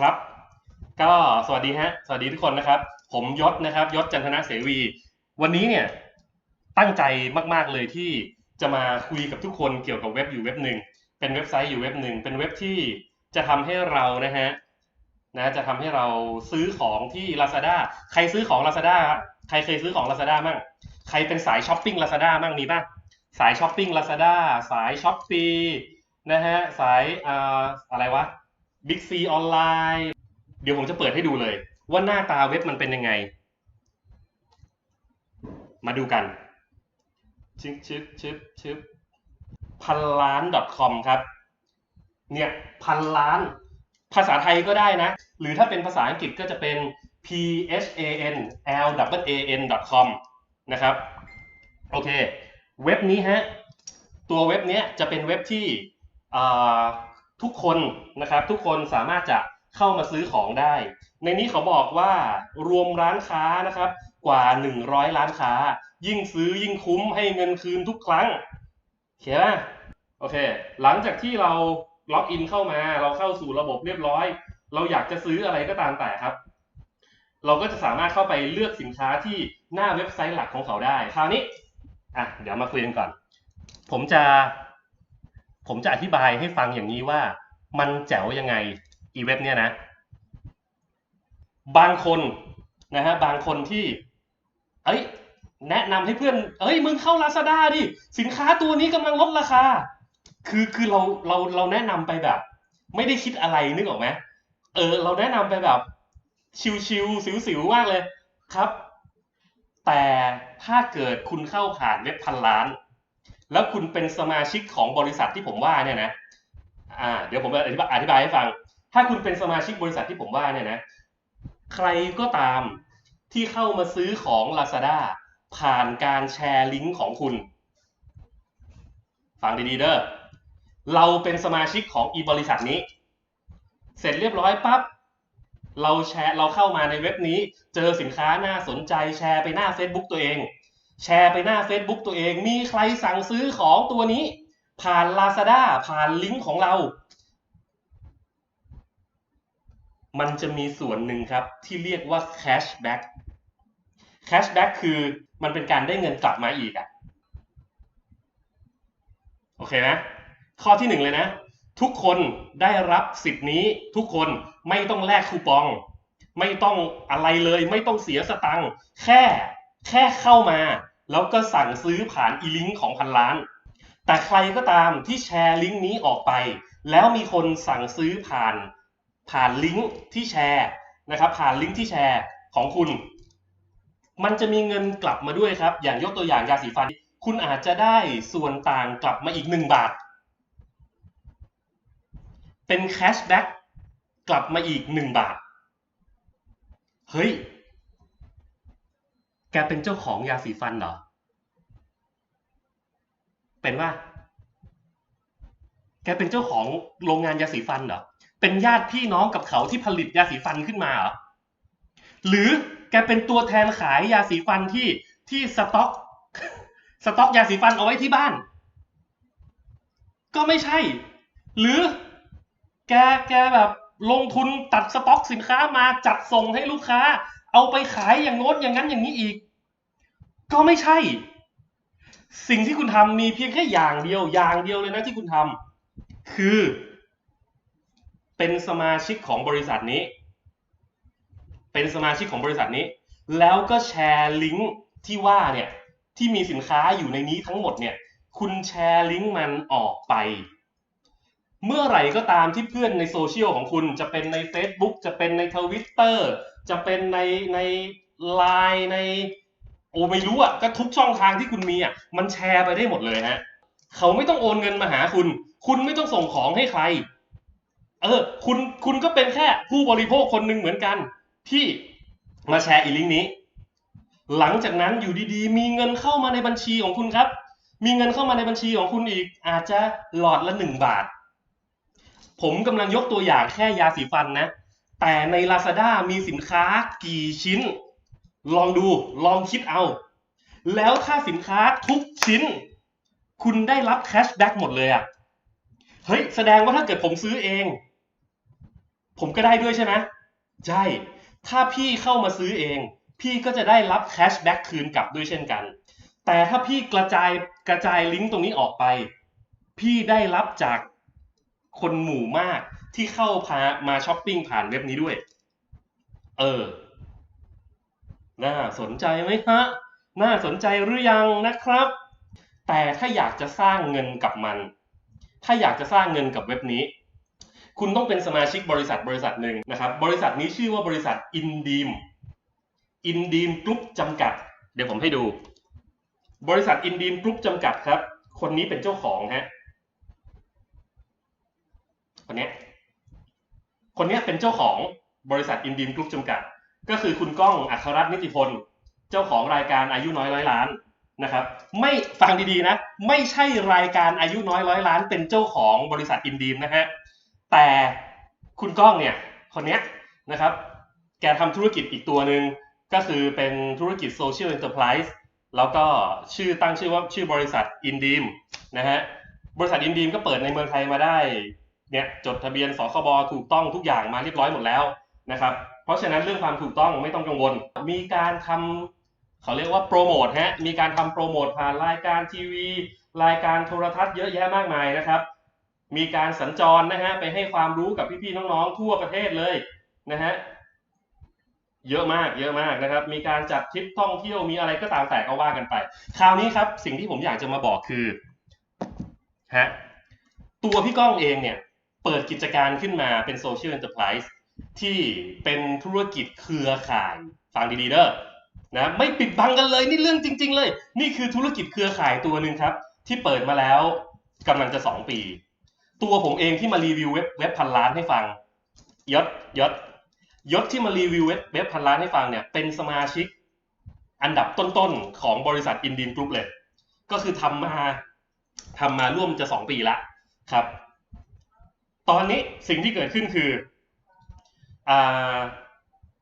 ครับ ก็สวัสดีฮะ สวัสดีทุกคนนะครับ ผมยศนะครับยศจันทนะเสวี วันนี้เนี่ยตั้งใจมาก ๆเลยที่จะมาคุยกับทุกคนเกี่ยวกับเว็บอยู่เว็บหนึ่งเป็นเว็บไซต์อยู่เว็บหนึ่งเป็นเว็บที่จะทำให้เรานะฮะนะจะทำให้เราซื้อของที่ Lazada ใครซื้อของ Lazada ใครเคยซื้อของ Lazada มั่งใครเป็นสายช้อปปิ้ง Lazada มั่งมีป่ะสายช้อปปิ้ง Lazada สายช้อปปีนะฮะสายออะไรวะ บิ๊กซีออนไลน์ เดี๋ยวผมจะเปิดให้ดูเลย ว่าหน้าตาเว็บมันเป็นยังไง มาดูกันชึบชึบชึบชึบพันล้าน .com ครับ เนี่ยพันล้าน ภาษาไทยก็ได้นะ หรือถ้าเป็นภาษาอังกฤษก็จะเป็น p h a n l a n com นะครับ โอเค เว็บนี้ฮะ ตัวเว็บนี้จะเป็นเว็บที่ ทุกคนนะครับทุกคนสามารถจะเข้ามาซื้อของได้ ในนี้เขาบอกว่ารวมร้านค้านะครับกว่า 100 ร้านค้า ยิ่งซื้อยิ่งคุ้มให้เงินคืนทุกครั้งเขียนไหมโอเค หลังจากที่เราล็อกอินเข้ามา เราเข้าสู่ระบบเรียบร้อย เราอยากจะซื้ออะไรก็ตามแต่ครับ เราก็จะสามารถเข้าไปเลือกสินค้าที่หน้าเว็บไซต์หลักของเขาได้ คราวนี้อะเดี๋ยวมาคุยกันก่อน ผมจะ ผมจะอธิบายให้ฟังอย่างนี้ว่า มันแจ๋วยังไงอีเว็บเนี่ยนะ บางคนนะฮะบางคนที่ เอ้ย แนะนำให้เพื่อน เอ้ยมึงเข้า Lazada ดิสินค้าตัวนี้กำลังลดราคา คือคือเราเราเราแนะนำไปแบบ ไม่ได้คิดอะไรนึกออกไหมเออ เราแนะนำไปแบบ ชิวๆสิวๆมากเลยครับ แต่ถ้าเกิดคุณเข้าผ่านเว็บพันล้าน แล้วคุณเป็นสมาชิกของบริษัทที่ผมว่าเนี่ยนะ อ่าเดี๋ยวผมอธิบายอธิบายให้ฟัง ถ้าคุณเป็นสมาชิกบริษัทที่ผมว่าเนี่ยนะ ใครก็ตามที่เข้ามาซื้อของ Lazada ผ่านการแชร์ลิงก์ของคุณฟังดีๆเด้อเราเป็นสมาชิกของอีบริษัทนี้ เสร็จเรียบร้อยปั๊บเราแชร์เราเข้ามาในเว็บนี้ เจอสินค้าน่าสนใจแชร์ไปหน้า Facebook ตัวเอง แชร์ไปหน้า Facebook ตัวเอง มีใครสั่งซื้อของตัวนี้ ผ่าน Lazada ผ่านลิงก์ของเรา มันจะมีส่วนหนึ่งครับที่เรียกว่า cashback cashback คือมันเป็นการได้เงินกลับมาอีกอะโอเคนะข้อที่หนึ่งเลยนะ ทุกคนได้รับสิทธิ์นี้ทุกคนไม่ต้องแลกคูปอง ไม่ต้องอะไรเลย ไม่ต้องเสียสตังค์แค่แค่เข้ามา แล้วก็สั่งซื้อผ่านอีลิงก์ของพันล้าน แต่ใครก็ตามที่แชร์ลิงก์นี้ออกไป แล้วมีคนสั่งซื้อผ่านผ่านลิงก์ที่แชร์นะครับผ่านลิงก์ที่แชร์ของคุณ มันจะมีเงินกลับมาด้วยครับ อย่างยกตัวอย่างยาสีฟัน คุณอาจจะได้ส่วนต่างกลับมาอีกหนึ่งบาท เป็นแคชแบ็กกลับมาอีกหนึ่งบาท เฮ้ย แกเป็นเจ้าของยาสีฟันเหรอ เป็นว่าแกเป็นเจ้าของโรงงานยาสีฟันเหรอ เป็นญาติพี่น้องกับเขาที่ผลิตยาสีฟันขึ้นมาเหรอ หรือแกเป็นตัวแทนขายยาสีฟันที่ที่สต็อกสต็อกยาสีฟันเอาไว้ที่บ้าน ก็ไม่ใช่ หรือแกแกแบบลงทุนตัดสต็อกสินค้ามาจัดส่งให้ลูกค้า เอาไปขายอย่างโน้นอย่างนั้นอย่างนี้อีก ก็ไม่ใช่ สิ่งที่คุณทำมีเพียงแค่อย่างเดียวอย่างเดียวเลยนะที่คุณทำคือ เป็นสมาชิกของบริษัทนี้ เป็นสมาชิกของบริษัทนี้ แล้วก็แชร์ลิงก์ที่ว่าเนี่ยที่มีสินค้าอยู่ในนี้ทั้งหมดเนี่ย คุณแชร์ลิงก์มันออกไป เมื่อไหร่ก็ตามที่เพื่อนในโซเชียลของคุณจะเป็นใน Facebook จะเป็นในทวิตเตอร์จะเป็นในในไลน์ใน โอ้ไม่รู้อะก็ทุกช่องทางที่คุณมีอะมันแชร์ไปได้หมดเลยฮะเขาไม่ต้องโอนเงินมาหาคุณ คุณไม่ต้องส่งของให้ใคร เออ คุณคุณก็เป็นแค่ผู้บริโภคคนหนึ่งเหมือนกัน ที่มาแชร์อีลิงก์นี้ หลังจากนั้นอยู่ดีๆ มีเงินเข้ามาในบัญชีของคุณครับ มีเงินเข้ามาในบัญชีของคุณอีก อาจจะหลอดละหนึ่งบาท ผมกำลังยกตัวอย่างแค่ยาสีฟันนะ แต่ใน Lazada มีสินค้ากี่ชิ้น ลองดูลองคิดเอา แล้วถ้าสินค้าทุกชิ้น คุณได้รับแคชแบ็กหมดเลยอะ่ะเฮ้ยแสดงว่าถ้าเกิดผมซื้อเอง ผมก็ได้ด้วยใช่ไหมใช่ ถ้าพี่เข้ามาซื้อเอง พี่ก็จะได้รับแคชแบ็กคืนกลับด้วยเช่นกัน แต่ถ้าพี่กระจายกระจายลิงก์ตรงนี้ออกไป พี่ได้รับจากคนหมู่มากที่เข้าพามาช้อปปิ้งผ่านเว็บนี้ด้วย เออ น่าสนใจไหมฮะน่าสนใจหรือยังนะครับ แต่ถ้าอยากจะสร้างเงินกับมัน ถ้าอยากจะสร้างเงินกับเว็บนี้ คุณต้องเป็นสมาชิกบริษัทบริษัทหนึ่งนะครับ บริษัทนี้ชื่อว่าบริษัทอินดีมอินดีมกรุ๊ปจำกัด เดี๋ยวผมให้ดู บริษัทอินดีมกรุ๊ปจำกัดครับ คนนี้เป็นเจ้าของฮะคนนี้คนนี้เป็นเจ้าของบริษัทอินดีมกรุ๊ปจำกัด ก็คือคุณก้องอัครรัตน์นิติพล เจ้าของรายการอายุน้อยร้อยล้านนะครับ ไม่ฟังดีๆนะ ไม่ใช่รายการอายุน้อยร้อยล้าน เป็นเจ้าของบริษัทอินดีมนะฮะแต่คุณก้องเนี่ยคนเนี้ยนะครับ แกทำธุรกิจอีกตัวหนึ่งก็คือเป็นธุรกิจโซเชียล n อน r p r i s e แล้วก็ชื่อตั้งชื่อว่าชื่อบริษัทอินดีมนะฮะบริษัทอินดีมก็เปิดในเมืองไทยมาได้เนี่ยจดทะเบียนสคบถูกต้องทุกอย่างมาเรียบร้อยหมดแล้วนะครับ ราะฉะนั้นเรื่องความถูกต้องไม่ต้องกังวล มีการทำเขาเรียกว่าโปรโมทฮะ มีการทำโปรโมทผ่านรายการทีวี รายการโทรทัศน์เยอะแยะมากมายนะครับ มีการสัญจรนะฮะไปให้ความรู้กับพี่ๆน้องๆทั่วประเทศเลยนะฮะ เยอะมากเยอะมากนะครับ มีการจัดทริปท่องเที่ยวมีอะไรก็ตามแต่ก็ว่ากันไป คราวนี้ครับสิ่งที่ผมอยากจะมาบอกคือฮะตัวพี่ก้องเองเนี่ยเปิดกิจการขึ้นมาเป็นโซเชียล n อน r p r i s e ที่เป็นธุรกิจเครือข่ายฟังดีๆเด้อนะไม่ปิดบังกันเลยนี่เรื่องจริง ๆ เลย นี่คือธุรกิจเครือข่ายตัวหนึ่งครับ ที่เปิดมาแล้วกำลังจะสองปี ตัวผมเองที่มารีวิวเว็บเว็บพันล้านให้ฟังยศยศยศที่มารีวิวเว็บเว็บพันล้านให้ฟังเนี่ยเป็นสมาชิก อันดับต้นๆของบริษัทอินดินกรุ๊ปเลย ก็คือทำมาทำมาร่วมจะสองปีละครับ ตอนนี้สิ่งที่เกิดขึ้นคือ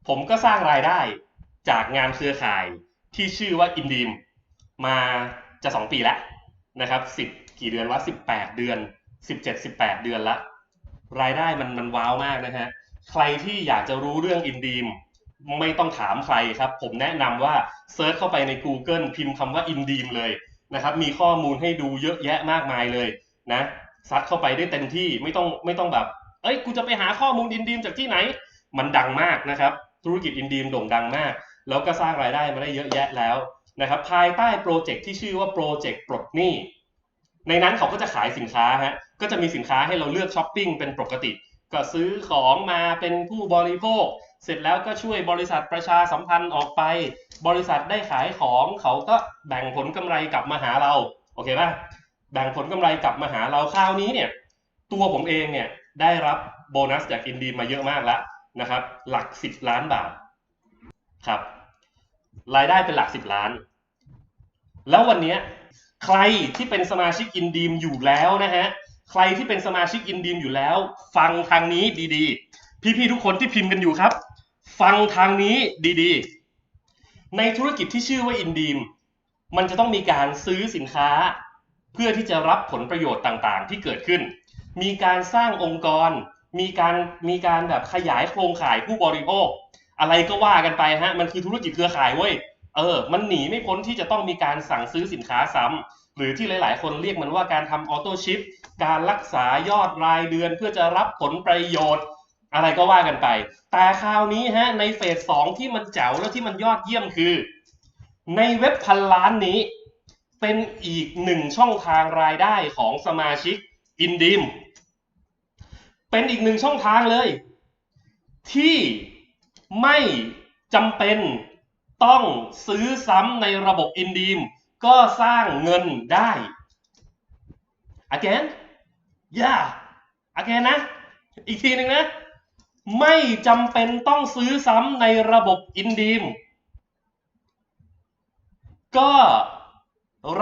ผมก็สร้างรายได้จากงานเครือข่ายที่ชื่อว่าอินดีมมาจะสองปีแล้วนะครับสิบกี่เดือนวะสิบแปดเดือนสิบเจ็ดสิบแปดเดือนละ รายได้มันมันว้าวมากนะฮะใครที่อยากจะรู้เรื่องอินดีมไม่ต้องถามใครครับ ผมแนะนำว่าเซิร์ชเข้าไปใน Google พิมพ์คำว่าอินดีมเลยนะครับ มีข้อมูลให้ดูเยอะแยะมากมายเลยนะซัดเข้าไปได้เต็มที่ไม่ต้องไม่ต้องแบบ เอ้ยกูจะไปหาข้อมูลอินดีมจากที่ไหน มันดังมากนะครับ ธุรกิจอินดีมโด่งดังมาก แล้วก็สร้างรายได้มาได้เยอะแยะแล้วนะครับภายใต้โปรเจกต์ที่ชื่อว่าโปรเจกต์ปลดหนี้ในนั้นเขาก็จะขายสินค้าฮะก็จะมีสินค้าให้เราเลือกช้อปปิ้งเป็นปกติ ก็ซื้อของมาเป็นผู้บริโภค เสร็จแล้วก็ช่วยบริษัทประชาสัมพันธ์ออกไป บริษัทได้ขายของเขาก็แบ่งผลกำไรกลับมาหาเราโอเคป่ะแบ่งผลกำไรกลับมาหาเราคราวนี้เนี่ยตัวผมเองเนี่ยได้รับโบนัสจากอินดีมาเยอะมากแล้ว นะครับ หลักสิบล้านบาทครับรายได้เป็นหลักสิบล้าน แล้ววันนี้ใครที่เป็นสมาชิกอินดีมอยู่แล้วนะฮะใครที่เป็นสมาชิกอินดีมอยู่แล้ว ฟังทางนี้ดีๆ พี่ๆทุกคนที่พิมพ์กันอยู่ครับ ฟังทางนี้ดีๆ ในธุรกิจที่ชื่อว่าอินดีมมันจะต้องมีการซื้อสินค้า เพื่อที่จะรับผลประโยชน์ต่างๆ ที่เกิดขึ้น มีการสร้างองค์กร มีการมีการแบบขยายโครงข่ายผู้บริโภค อะไรก็ว่ากันไปฮะมันคือธุรกิจเครือข่ายเว้ยเออ มันหนีไม่พ้นที่จะต้องมีการสั่งซื้อสินค้าซ้ำหรือที่หลาย ๆ คนเรียกมันว่าการทำออโต้ชิปการรักษายอดรายเดือนเพื่อจะรับผลประโยชน์ อะไรก็ว่ากันไป แต่คราวนี้ฮะในเฟสสองที่มันแจ๋วแล้วที่มันยอดเยี่ยมคือ ในเว็บพันล้านนี้ เป็นอีกหนึ่งช่องทางรายได้ของสมาชิกอินดิม เป็นอีกหนึ่งช่องทางเลย ที่ไม่จำเป็นต้องซื้อซ้ำในระบบอินดีมก็สร้างเงินได้ again yeah again นะ อีกทีหนึ่งนะ ไม่จำเป็นต้องซื้อซ้ำในระบบอินดีมก็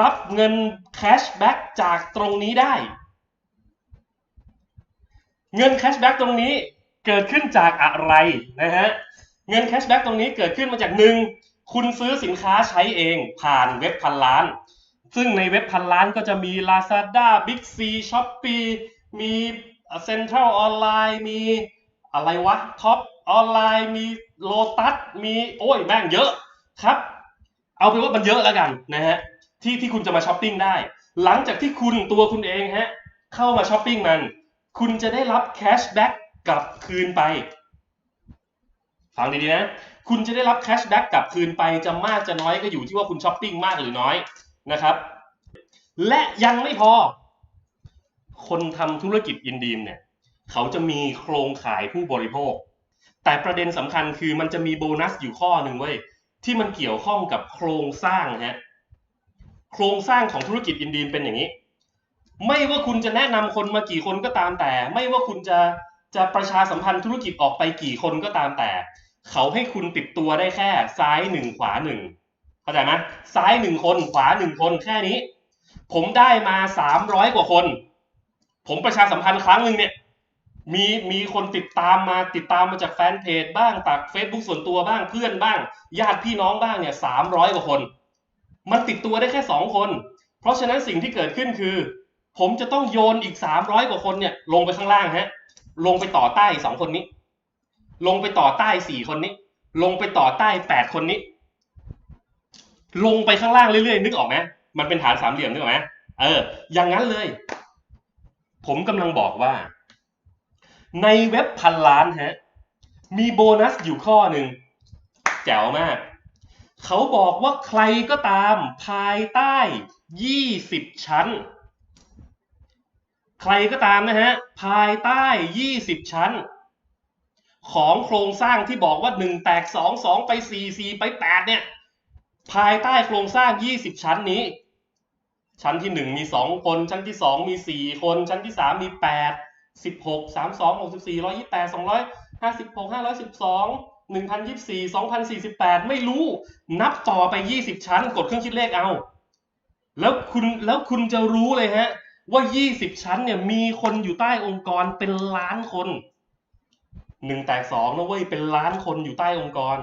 รับเงินแคชแบ็กจากตรงนี้ได้ เงินแคชแบ็กตรงนี้เกิดขึ้นจากอะไรนะฮะเงินแคชแบ็กตรงนี้เกิดขึ้นมาจากหนึ่งคุณซื้อสินค้าใช้เองผ่านเว็บพันล้าน ซึ่งในเว็บพันล้านก็จะมี Lazada Big C Shopee มี Central Online มีอะไรวะท็อปออนไลน์มีโลตัสมีโอ้ยแม่งเยอะครับ เอาเป็นว่ามันเยอะแล้วกันนะฮะที่ที่คุณจะมาช้อปปิ้งได้ หลังจากที่คุณตัวคุณเองฮะเข้ามาช้อปปิ้งมัน คุณจะได้รับแคชแบ็กกลับคืนไป ฟังดีๆนะ คุณจะได้รับแคชแบ็กกลับคืนไปจะมากจะน้อยก็อยู่ที่ว่าคุณช้อปปิ้งมากหรือน้อยนะครับ และยังไม่พอ คนทำธุรกิจอินดีมเนี่ย เขาจะมีโครงข่ายผู้บริโภค แต่ประเด็นสำคัญคือมันจะมีโบนัสอยู่ข้อหนึ่งเว้ยที่มันเกี่ยวข้องกับโครงสร้างฮะโครงสร้างของธุรกิจอินดีมเป็นอย่างนี้ ไม่ว่าคุณจะแนะนำคนมากี่คนก็ตามแต่ ไม่ว่าคุณจะจะประชาสัมพันธ์ธุรกิจออกไปกี่คนก็ตามแต่ เขาให้คุณติดตัวได้แค่ ซ้ายหนึ่งขวาหนึ่งเข้าใจไหมซ้ายหนึ่งคนขวาหนึ่งคนแค่นี้ ผมได้มาสามร้อยกว่าคน ผมประชาสัมพันธ์ครั้งหนึ่งเนี่ยมีมีคนติดตามมาติดตามมาจากแฟนเพจบ้างจากเฟซบุ๊กส่วนตัวบ้างเพื่อนบ้าง ญาติพี่น้องบ้างเนี่ยสามร้อยกว่าคน มันติดตัวได้แค่สองคน เพราะฉะนั้นสิ่งที่เกิดขึ้นคือ ผมจะต้องโยนอีกสามร้อยกว่าคนเนี่ย ลงไปข้างล่างฮะ ลงไปต่อใต้สองคนนี้ ลงไปต่อใต้สี่คนนี้ ลงไปต่อใต้แปดคนนี้ ลงไปข้างล่างเรื่อยๆนึกออกไหมมันเป็นฐานสามเหลี่ยมนึกออกไหมเออ อย่างนั้นเลย ผมกำลังบอกว่า ในเว็บพันล้านฮะ มีโบนัสอยู่ข้อหนึ่งแจ๋วมาก เขาบอกว่าใครก็ตามภายใต้ 20 ชั้น ใครก็ตามนะฮะภายใต้ 20 ชั้น ของโครงสร้างที่บอกว่า 1 แตก 2 2 ไป 4 4 ไป 8 เนี่ย ภายใต้โครงสร้าง 20 ชั้นนี้ ชั้นที่ 1 มี 2 คน ชั้นที่ 2 มี 4 คน ชั้นที่ 3 มี 8 16 32 64 128 256 512 1024 2048 ไม่รู้ นับต่อไป 20 ชั้น กดเครื่องคิดเลขเอา แล้วคุณแล้วคุณจะรู้เลยฮะ ว่า 20 ชั้นเนี่ยมีคนอยู่ใต้องค์กรเป็นล้านคนหนึ่งแตกสองนะเว้ยเป็นล้านคนอยู่ใต้องค์กร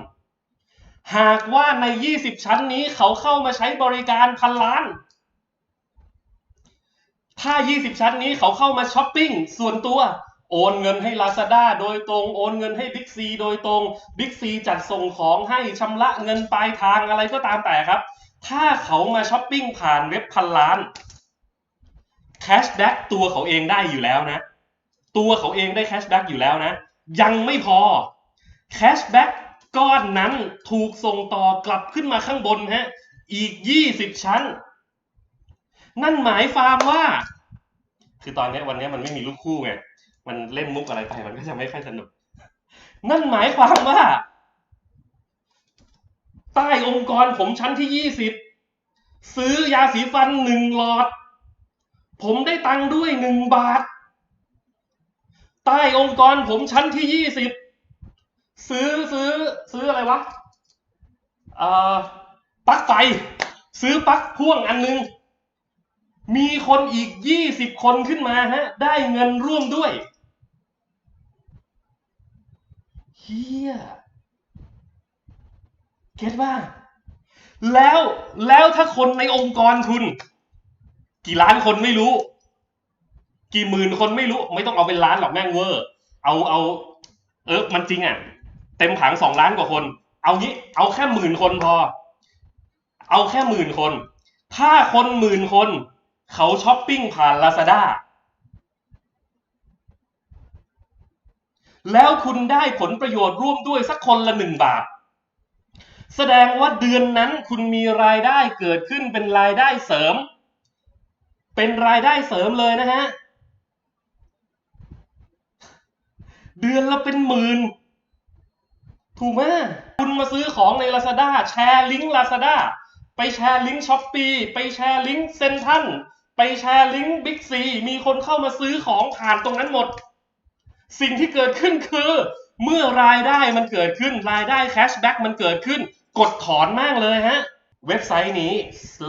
หากว่าใน 20 ชั้นนี้เขาเข้ามาใช้บริการพันล้าน ถ้า 20 ชั้นนี้เขาเข้ามาช้อปปิ้งส่วนตัวโอนเงินให้ Lazada โดยตรง โอนเงินให้ Big C โดยตรง Big C จัดส่งของให้ชำระเงินปลายทางอะไรก็ตามแต่ครับ ถ้าเขามาช้อปปิ้งผ่านเว็บพันล้าน แคชแบ็กตัวเขาเองได้อยู่แล้วนะ ตัวเขาเองได้แคชแบ็กอยู่แล้วนะ ยังไม่พอแคชแบ็กก้อนนั้นถูกส่งต่อกลับขึ้นมาข้างบนฮะอีก 20 ชั้น นั่นหมายความว่า คือตอนนี้วันนี้มันไม่มีลูกคู่ไง มันเล่นมุกอะไรไปมันก็จะไม่ค่อยสนุก นั่นหมายความว่า ใต้องค์กรผมชั้นที่ยี่สิบซื้อยาสีฟันหนึ่งหลอด ผมได้ตังค์ด้วยหนึ่งบาท ใต้องค์กรผมชั้นที่ยี่สิบซื้อซื้อซื้ออะไรวะเอ่อปลั๊กไฟ ซื้อปลั๊กพ่วงอันหนึง มีคนอีกยี่สิบคนขึ้นมาฮะ ได้เงินร่วมด้วยเฮียเก็ตว่า แล้วแล้วถ้าคนในองค์กรคุณ กี่ล้านคนไม่รู้ กี่หมื่นคนไม่รู้ ไม่ต้องเอาเป็นล้านหรอกแม่งเวอร์ เอาเอา เออมันจริงอะ เต็มผังสองล้านกว่าคน เอางี้ เอาแค่หมื่นคนพอ เอาแค่หมื่นคน ถ้าคนหมื่นคน เขาช้อปปิ้งผ่าน Lazada แล้วคุณได้ผลประโยชน์ร่วมด้วยสักคนละหนึ่งบาท แสดงว่าเดือนนั้นคุณมีรายได้เกิดขึ้นเป็นรายได้เสริม เป็นรายได้เสริมเลยนะฮะ เดือนละเป็นหมื่น ถูกไหมคุณมาซื้อของใน Lazada แชร์ลิงก์ Lazada ไปแชร์ลิงก์ช้อปปีไปแชร์ลิงก์เซนทันไปแชร์ลิงก์บิ๊กซีมีคนเข้ามาซื้อของผ่านตรงนั้นหมด สิ่งที่เกิดขึ้นคือ เมื่อรายได้มันเกิดขึ้นรายได้แคชแบ็กมันเกิดขึ้น กดถอนมากเลยฮะ เว็บไซต์นี้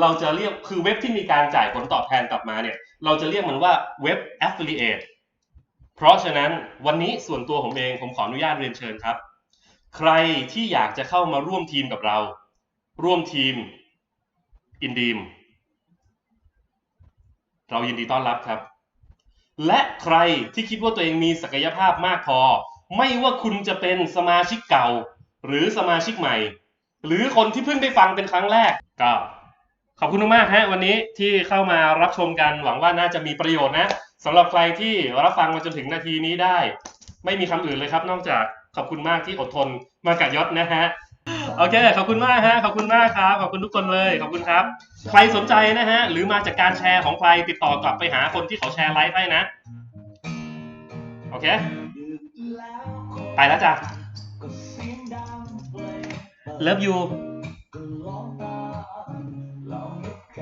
เราจะเรียกคือเว็บที่มีการจ่ายผลตอบแทนกลับมาเนี่ยเราจะเรียกมันว่าเว็บ affiliate เพราะฉะนั้นวันนี้ส่วนตัวผมเองผมขออนุญาตเรียนเชิญครับ ใครที่อยากจะเข้ามาร่วมทีมกับเรา ร่วมทีมอินดีมเรายินดีต้อนรับครับ และใครที่คิดว่าตัวเองมีศักยภาพมากพอ ไม่ว่าคุณจะเป็นสมาชิกเก่า หรือสมาชิกใหม่ หรือคนที่เพิ่งได้ฟังเป็นครั้งแรกก็ขอบคุณมากฮะวันนี้ที่เข้ามารับชมกันหวังว่าน่าจะมีประโยชน์นะสำหรับใครที่รับฟังมาจนถึงนาทีนี้ได้ ไม่มีคำอื่นเลยครับ นอกจากขอบคุณมากที่อดทนมากับยศนะฮะโอเค ขอบคุณมากฮะขอบคุณมากครับ ขอบคุณทุกคนเลยขอบคุณครับ ใครสนใจนะฮะหรือมาจากการแชร์ของใครติดต่อกลับไปหาคนที่เขาแชร์ไลฟ์ให้นะ โอเค ไปแล้วจ้ะ เลิฟยู